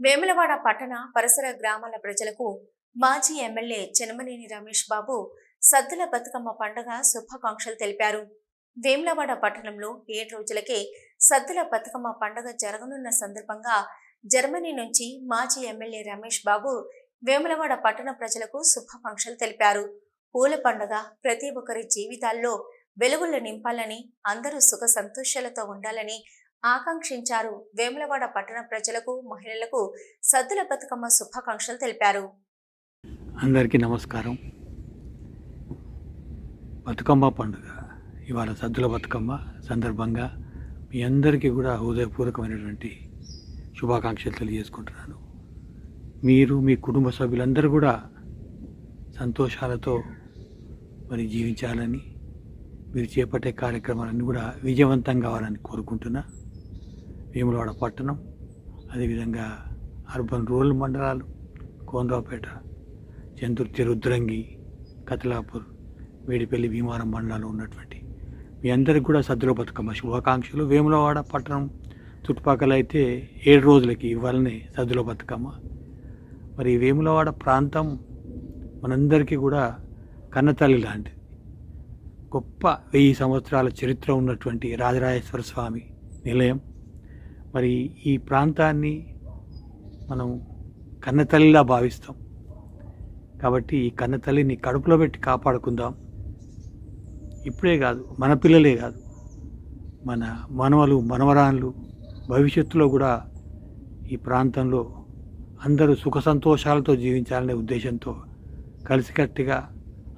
వేములవాడ పట్టణ పరిసర గ్రామాల ప్రజలకు మాజీ ఎమ్మెల్యే చెనమనేని రమేష్ బాబు సద్దుల బతుకమ్మ పండుగ శుభాకాంక్షలు తెలిపారు. వేములవాడ పట్టణంలో ఏడు రోజులకే సద్దుల బతుకమ్మ పండుగ జరగనున్న సందర్భంగా జర్మనీ నుంచి మాజీ ఎమ్మెల్యే రమేష్ బాబు వేములవాడ పట్టణ ప్రజలకు శుభాకాంక్షలు తెలిపారు. పూల పండుగ ప్రతి ఒక్కరి జీవితాల్లో వెలుగులు నింపాలని అందరూ సుఖ సంతోషాలతో ఉండాలని ఆకాంక్షించారు. వేములవాడ పట్టణ ప్రజలకు మహిళలకు సద్దుల బతుకమ్మ శుభాకాంక్షలు తెలిపారు. అందరికీ నమస్కారం. బతుకమ్మ పండుగ ఇవాళ సద్దుల బతుకమ్మ సందర్భంగా మీ అందరికీ కూడా హృదయపూర్వకమైనటువంటి శుభాకాంక్షలు తెలియజేసుకుంటున్నాను. మీరు మీ కుటుంబ సభ్యులందరూ కూడా సంతోషాలతో మరి జీవించాలని మీరు చేపట్టే కార్యక్రమాలన్నీ కూడా విజయవంతం కావాలని కోరుకుంటున్నా. వేములవాడ పట్టణం అదేవిధంగా అర్బన్ రూరల్ మండలాలు కోనరావుపేట చందుర్తి రుద్రంగి కతలాపూర్ వేడిపల్లి భీమారం మండలాలు ఉన్నటువంటి మీ అందరికి కూడా సద్దుల బతుకమ్మ శుభాకాంక్షలు. వేములవాడ పట్టణం చుట్టుపక్కల అయితే ఏడు రోజులకి ఇవ్వాలనే సద్దుల బతుకమ్మ. మరి వేములవాడ ప్రాంతం మనందరికీ కూడా కన్నతల్లి లాంటిది. గొప్ప వెయ్యి సంవత్సరాల చరిత్ర ఉన్నటువంటి రాజరాజేశ్వర స్వామి నిలయం. మరి ఈ ప్రాంతాన్ని మనం కన్నతల్లిలా భావిస్తాం. కాబట్టి ఈ కన్నతల్లిని కడుపులో పెట్టి కాపాడుకుందాం. ఇప్పుడే కాదు మన పిల్లలే కాదు. మన మనవలు మనవరాన్లు భవిష్యత్తులో కూడా ఈ ప్రాంతంలో అందరూ సుఖ సంతోషాలతో జీవించాలనే ఉద్దేశంతో కలిసికట్టుగా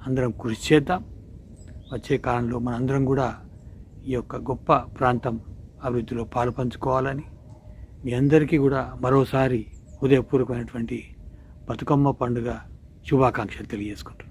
అందరం కృషి చేద్దాం. వచ్చే కాలంలో మనందరం కూడా ఈ యొక్క గొప్ప ప్రాంతం అభివృద్ధిలో పాలు పంచుకోవాలని మీ అందరికీ కూడా మరోసారి హృదయపూర్వకమైనటువంటి బతుకమ్మ పండుగ శుభాకాంక్షలు తెలియజేసుకుంటున్నాను.